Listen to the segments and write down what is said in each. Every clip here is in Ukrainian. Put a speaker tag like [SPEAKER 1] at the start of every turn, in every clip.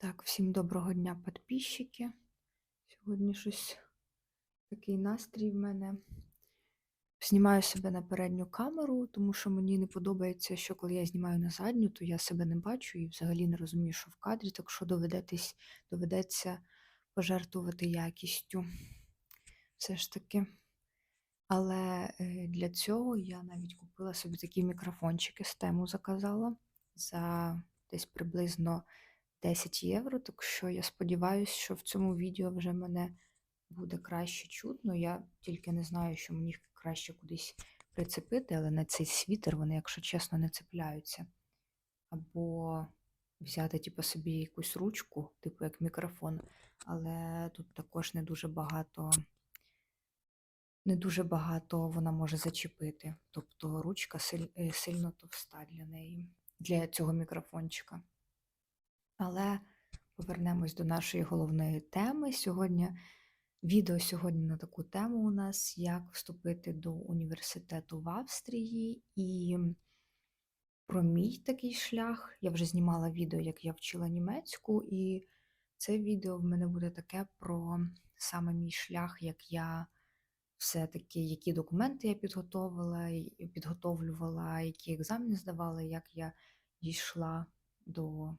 [SPEAKER 1] Так, всім доброго дня, підписчики. Сьогодні щось такий настрій в мене. Знімаю себе на передню камеру, тому що мені не подобається, що коли я знімаю на задню, то я себе не бачу і взагалі не розумію, що в кадрі, так що доведетесь, доведеться пожертвувати якістю. Все ж таки. Але е, для цього я навіть купила собі такі мікрофончики з тему заказала за десь приблизно 10 євро. Так що я сподіваюся, що в цьому відео вже мене буде краще чутно. Я тільки не знаю, що мені краще кудись прицепити, але на цей світер вони, якщо чесно, не цепляються. Або взяти, типу, собі якусь ручку, типу як мікрофон, але тут також не дуже багато. Не дуже багато вона може зачепити. Тобто ручка е, сильно товста для неї, для цього мікрофончика. Але повернемось до нашої головної теми. Сьогодні відео сьогодні на таку тему у нас: як вступити до університету в Австрії і про мій такий шлях. Я вже знімала відео, як я вчила німецьку, і це відео в мене буде таке про саме мій шлях, як я все-таки, які документи я підготовила, підготовлювала, які екзамени здавала, як я дійшла до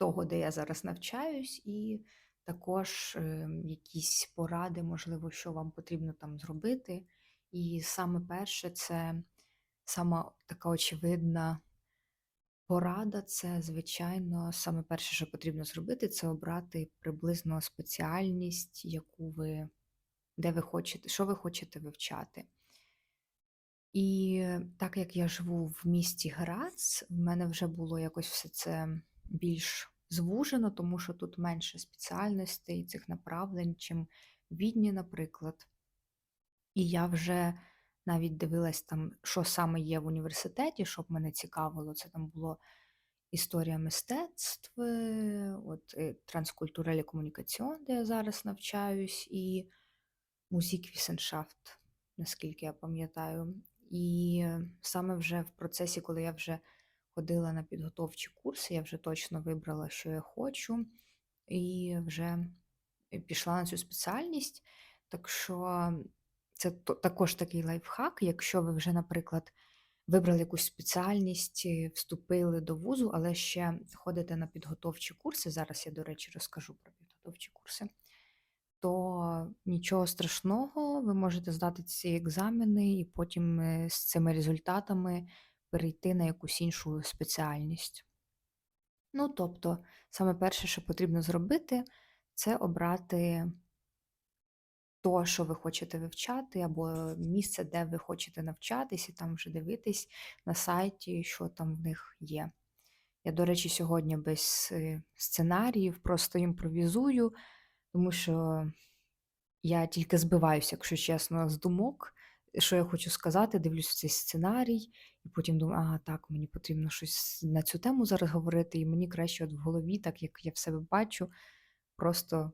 [SPEAKER 1] того, де я зараз навчаюсь, і також е, якісь поради, можливо, що вам потрібно там зробити. І саме перше, це сама така очевидна порада, це, звичайно, саме перше, що потрібно зробити, це обрати приблизно спеціальність, яку ви, де ви хочете, що ви хочете вивчати. І так як я живу в місті Грац, в мене вже було якось все це більш звужено, тому що тут менше спеціальностей, цих направлень, чим в Відні, наприклад. І я вже навіть дивилась там, що саме є в університеті, щоб мене цікавило. Це там було історія мистецтв, е, от е, транскультурелі комунікаціон, де я зараз навчаюсь, і музик-вісеншафт, наскільки я пам'ятаю. І саме вже в процесі, коли я вже ходила на підготовчі курси, я вже точно вибрала, що я хочу, і вже пішла на цю спеціальність. Так що це також такий лайфхак, якщо ви вже, наприклад, вибрали якусь спеціальність, вступили до вузу, але ще ходите на підготовчі курси. Зараз я, до речі, розкажу про підготовчі курси. То нічого страшного, ви можете здати ці екзамени і потім з цими результатами перейти на якусь іншу спеціальність. Ну, тобто, саме перше, що потрібно зробити, це обрати то, що ви хочете вивчати, або місце, де ви хочете навчатись, і там вже дивитись на сайті, що там в них є. Я, до речі, сьогодні без е, сценаріїв просто імпровізую, тому що я тільки збиваюся, якщо чесно, з думок, що я хочу сказати, дивлюсь цей сценарій, і потім думаю, ага, так, мені потрібно щось на цю тему зараз говорити, і мені краще от в голові, так як я в себе бачу, просто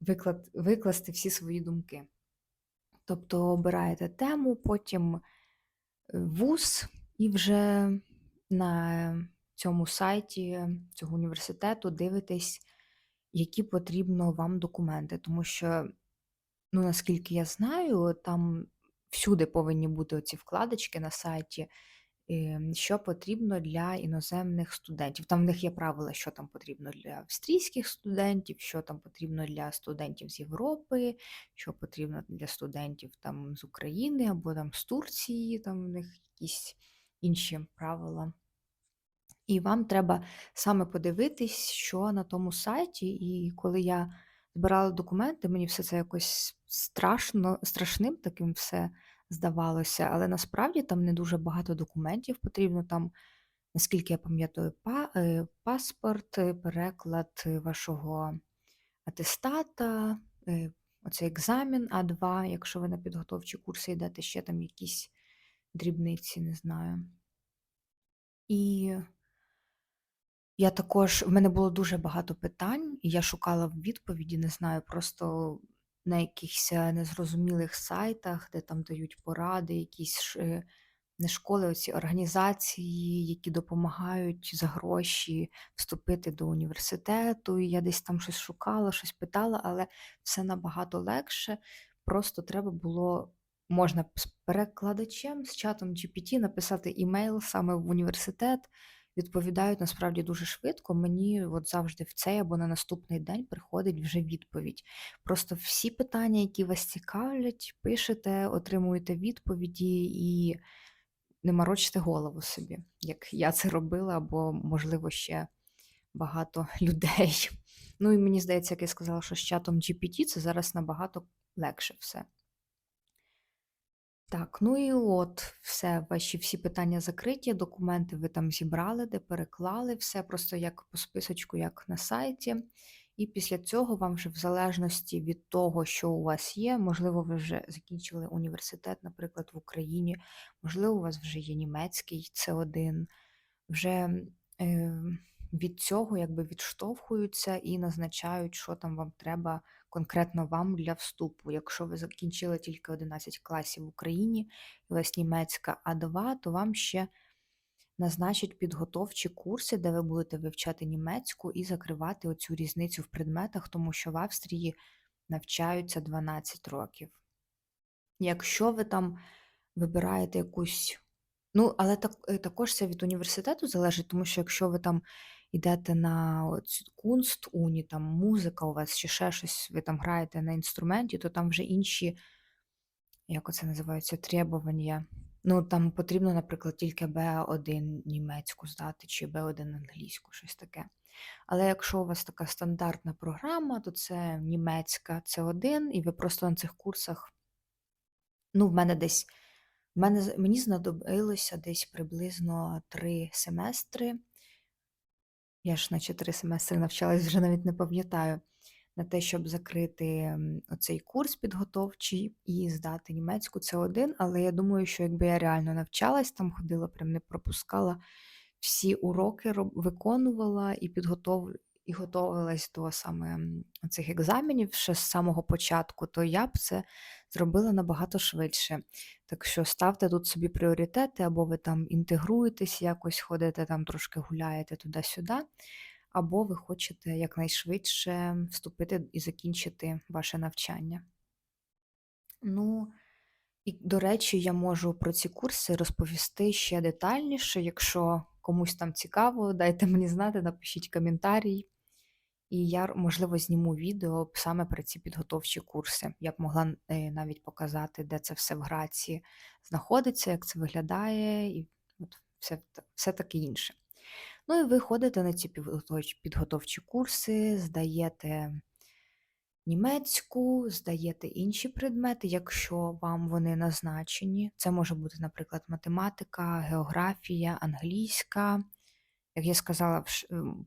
[SPEAKER 1] виклад, викласти всі свої думки. Тобто обираєте тему, потім е, вуз, і вже на цьому сайті цього університету дивитесь, які потрібно вам документи. Тому що, ну, наскільки я знаю, там всюди повинні бути оці вкладочки на сайті, ем, що потрібно для іноземних студентів. Там в них є правила, що там потрібно для австрійських студентів, що там потрібно для студентів з Європи, що потрібно для студентів там з України або там з Турції, там в них якісь інші правила. І вам треба саме подивитись, що на тому сайті. І коли я збирала документи, мені все це якось страшно, страшним таким все здавалося. Але насправді там не дуже багато документів потрібно. Там, наскільки я пам'ятаю, па- е, паспорт, е, переклад е, вашого атестата, е, оцей екзамен А2, якщо ви на підготовчі курси йдете, ще там якісь дрібниці, не знаю. І я також в мене було дуже багато питань, і я шукала відповіді, не знаю, просто на якихось е, незрозумілих сайтах, де там дають поради, якісь не школи, оці організації, які допомагають за гроші вступити до університету. І я десь там щось шукала, щось питала, але все набагато легше. Просто треба було можна з перекладачем, з чатом GPT написати імейл саме в університет. Відповідають насправді дуже швидко. Мені от завжди в цей або на наступний день приходить вже відповідь. Просто всі питання, які вас цікавлять, пишете, отримуєте відповіді і не морочте голову собі, як я це робила, або, можливо, ще багато людей. Ну і мені здається, як я сказала, що з чатом GPT це зараз набагато легше все. Так, ну і от все, ваші всі питання закриті, документи ви там зібрали, де переклали, все просто як по списочку, як на сайті. І після цього вам вже в залежності від того, що у вас є, можливо, ви вже закінчили університет, наприклад, в Україні, можливо, у вас вже є німецький С1, вже е, від цього якби відштовхуються і назначають, що там вам треба конкретно вам для вступу. Якщо ви закінчили тільки 11 класів в Україні, і у вас німецька А2, то вам ще назначать підготовчі курси, де ви будете вивчати німецьку і закривати оцю різницю в предметах, тому що в Австрії навчаються 12 років. Якщо ви там вибираєте якусь. Ну, але так, е, також це від університету залежить, тому що якщо ви там йдете на кунст, уні, там музика у вас чи ще щось, ви там граєте на інструменті, то там вже інші, як оце називається, требування. Ну, там потрібно, наприклад, тільки Б1 німецьку здати, чи Б1 англійську, щось таке. Але якщо у вас така стандартна програма, то це німецька С1, і ви просто на цих курсах, ну, в мене десь, мене, мені знадобилося десь приблизно три семестри. Я ж на чотири семестри навчалась, вже навіть не пам'ятаю, на те, щоб закрити оцей курс підготовчий і здати німецьку це один. але я думаю, що якби я реально навчалась, там ходила, прям не пропускала, всі уроки виконувала і підготов... і готувалась до саме цих екзаменів ще з самого початку, то я б це зробила набагато швидше. Так що ставте тут собі пріоритети, або ви там інтегруєтесь, якось ходите, там трошки гуляєте туди-сюди, або ви хочете якнайшвидше вступити і закінчити ваше навчання. Ну, і, до речі, я можу про ці курси розповісти ще детальніше. Якщо комусь там цікаво, дайте мені знати, напишіть коментарій. І я, можливо, зніму відео саме про ці підготовчі курси. Я б могла е, навіть показати, де це все в граці знаходиться, як це виглядає, і от все, все таке інше. Ну і ви ходите на ці підготовчі курси, здаєте німецьку, здаєте інші предмети, якщо вам вони назначені. Це може бути, наприклад, математика, географія, англійська. Як я сказала,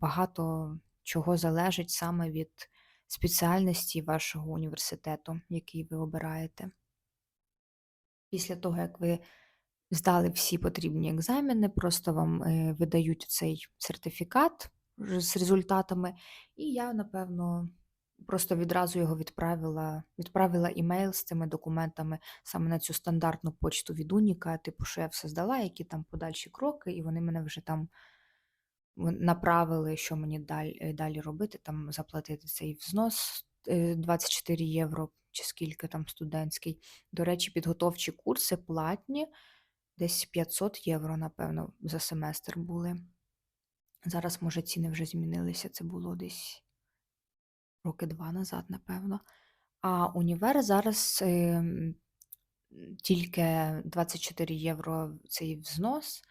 [SPEAKER 1] багато чого залежить саме від спеціальності вашого університету, який ви обираєте. Після того, як ви здали всі потрібні екзамени, просто вам е, видають цей сертифікат з результатами, і я, напевно, просто відразу його відправила відправила імейл з цими документами саме на цю стандартну почту від Уніка, типу, що я все здала, які там подальші кроки, і вони мене вже там направили, що мені далі е, далі робити, там заплатити цей взнос 24 е, євро чи скільки там студентський. До речі, підготовчі курси платні, десь 500 євро, напевно, за семестр були. Зараз, може, ціни вже змінилися, це було десь роки два назад, напевно. А універ зараз е, тільки 24 євро цей взнос.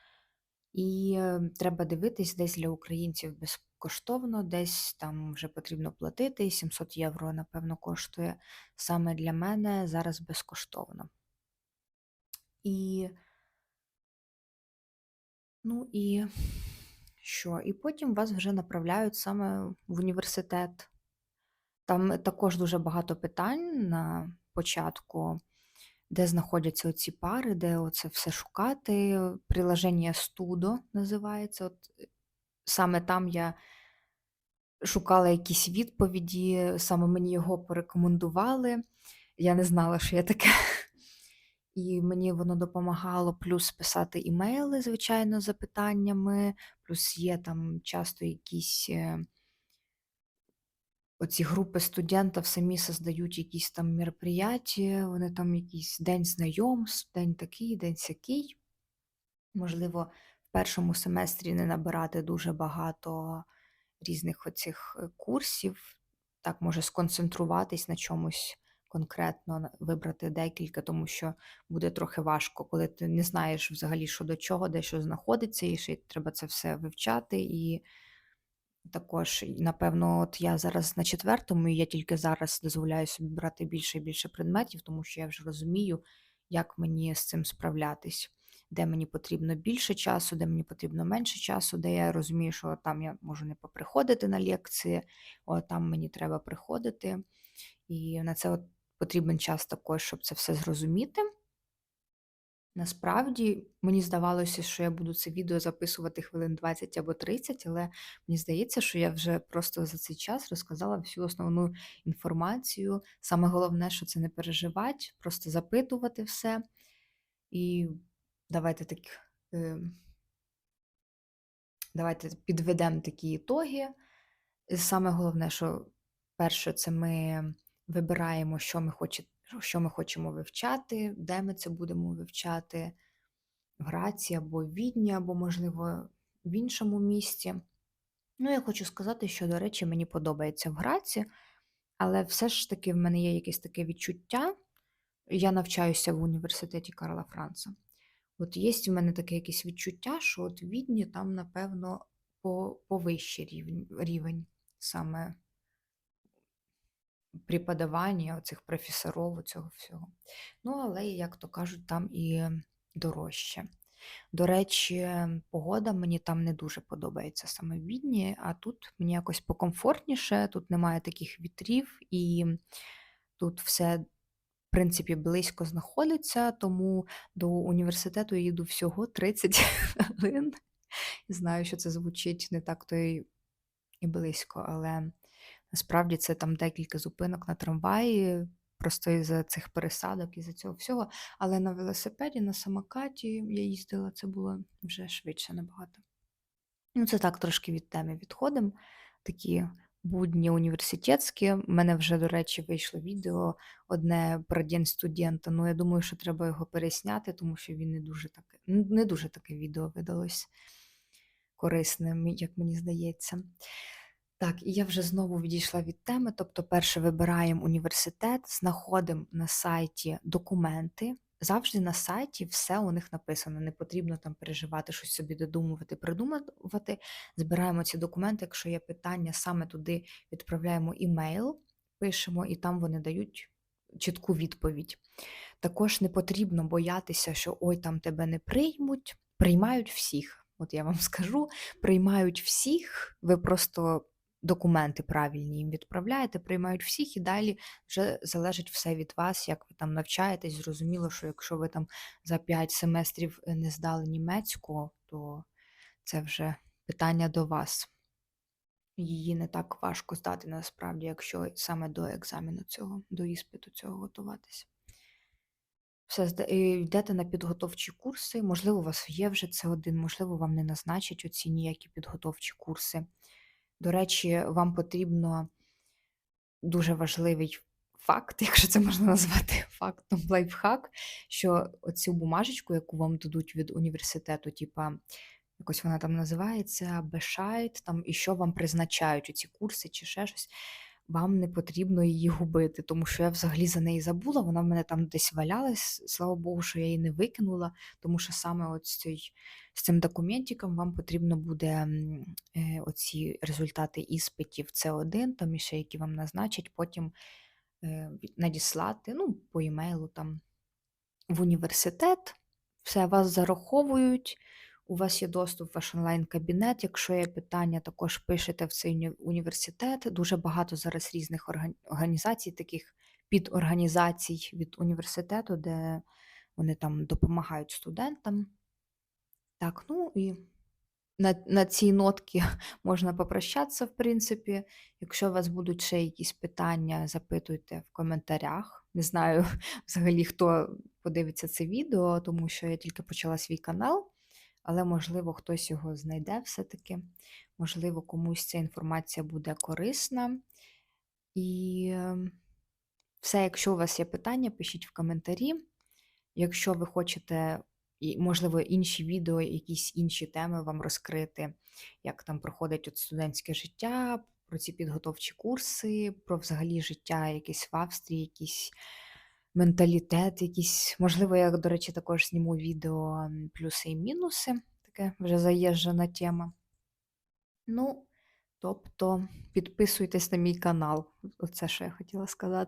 [SPEAKER 1] І е, треба дивитись, десь для українців безкоштовно, десь там вже потрібно платити. 700 євро, напевно, коштує. Саме для мене зараз безкоштовно. І, ну і що? І потім вас вже направляють саме в університет. Там також дуже багато питань на початку де знаходяться оці пари, де оце все шукати. Приложення Studo називається. От е, Саме там я шукала якісь відповіді, саме мені його порекомендували. Я не знала, що я таке. І мені воно допомагало плюс писати імейли, звичайно, запитаннями, плюс є там часто якісь е, оці групи студентів самі создають якісь там мероприятия, вони там якийсь день знайомств, день такий, день сякий. Можливо, в першому семестрі не набирати дуже багато різних оцих е, курсів, так може сконцентруватись на чомусь конкретно, вибрати декілька, тому що буде трохи важко, коли ти не знаєш взагалі, що до чого, де що знаходиться, і ще треба це все вивчати. І також, напевно, от я зараз на четвертому, і я тільки зараз дозволяю собі брати більше і більше предметів, тому що я вже розумію, як мені з цим справлятись, де мені потрібно більше часу, де мені потрібно менше часу, де я розумію, що там я можу не поприходити на лекції, а там мені треба приходити. І на це от потрібен час також, щоб це все зрозуміти. Насправді, мені здавалося, що я буду це відео записувати хвилин 20 або 30, але мені здається, що я вже просто за цей час розказала всю основну інформацію. Саме головне, що це не переживати, просто запитувати все. І давайте так, е, давайте підведемо такі ітоги. Саме головне, що перше, це ми вибираємо, що ми, хоче, що ми хочемо вивчати, де ми це будемо вивчати в Граці або в Відні, або, можливо, в іншому місті. Ну, я хочу сказати, що, до речі, мені подобається в Граці, але все ж таки в мене є якесь таке відчуття. Я навчаюся в університеті Карла Франца. От є в мене таке якесь відчуття, що от в Відні там, напевно, по, повищий рівень, рівень саме преподавання оцих професорів, цього всього. Ну, але, як то кажуть, там і дорожче. До речі, погода мені там не дуже подобається саме в Відні, а тут мені якось покомфортніше, тут немає таких вітрів, і тут все, в принципі, близько знаходиться, тому до університету я їду всього 30 хвилин. Знаю, що це звучить не так то і близько, але насправді це там декілька зупинок на трамваї, просто із-за цих пересадок, із-за цього всього. Але на велосипеді, на самокаті я їздила, це було вже швидше набагато. Ну, це так трошки від теми відходимо. Такі будні університетські. У мене вже, до речі, вийшло відео одне про День студента. Ну, я думаю, що треба його пересняти, тому що він не дуже таке, не дуже таке відео видалось корисним, як мені здається. Так, і я вже знову відійшла від теми. Тобто, перше вибираємо університет, знаходимо на сайті документи. Завжди на сайті все у них написано. Не потрібно там переживати, щось собі додумувати, придумувати. Збираємо ці документи. Якщо є питання, саме туди відправляємо імейл, пишемо, і там вони дають чітку відповідь. Також не потрібно боятися, що ой, там тебе не приймуть, приймають всіх. От я вам скажу, приймають всіх, ви просто документи правильні їм відправляєте, приймають всіх, і далі вже залежить все від вас, як ви там навчаєтесь. Зрозуміло, що якщо ви там за 5 семестрів е, не здали німецьку, то це вже питання до вас. Її не так важко здати насправді, якщо саме до екзамену цього, до іспиту цього готуватися. Все, йдете на підготовчі курси. Можливо, у вас є вже це один, можливо, вам не назначать оці ніякі підготовчі курси. До речі, вам потрібно дуже важливий факт, якщо це можна назвати фактом, лайфхак, що оцю бумажечку, яку вам дадуть від університету, типа якось вона там називається, Бешайт, там і що вам призначають ці курси чи ще щось. Вам не потрібно її губити, тому що я взагалі за неї забула. Вона в мене там десь валялась. Слава Богу, що я її не викинула, тому що саме от з, цей, з цим документиком вам потрібно буде е, оці результати іспитів С1, там ще які вам назначать, потім е, надіслати ну, по емейлу там в університет. Все вас зараховують. У вас є доступ в ваш онлайн-кабінет. Якщо є питання, також пишете в цей університет. Дуже багато зараз різних орган- організацій, таких підорганізацій від університету, де вони там допомагають студентам. Так, ну і на, на цій нотці можна попрощатися, в принципі. Якщо у вас будуть ще якісь питання, запитуйте в коментарях. Не знаю взагалі, хто подивиться це відео, тому що я тільки почала свій канал, але, можливо, хтось його знайде все-таки. Можливо, комусь ця інформація буде корисна. І ем, все, якщо у вас є питання, пишіть в коментарі. Якщо ви хочете, можливо, інші відео, якісь інші теми вам розкрити, як там проходить от студентське життя, про ці підготовчі курси, про взагалі життя якесь в Австрії, якийсь менталітет, якийсь, Можливо, я, до речі, також зніму відео плюси і мінуси, таке вже заїжджена тема. Ну, тобто, підписуйтесь на мій канал. Оце що я хотіла сказати.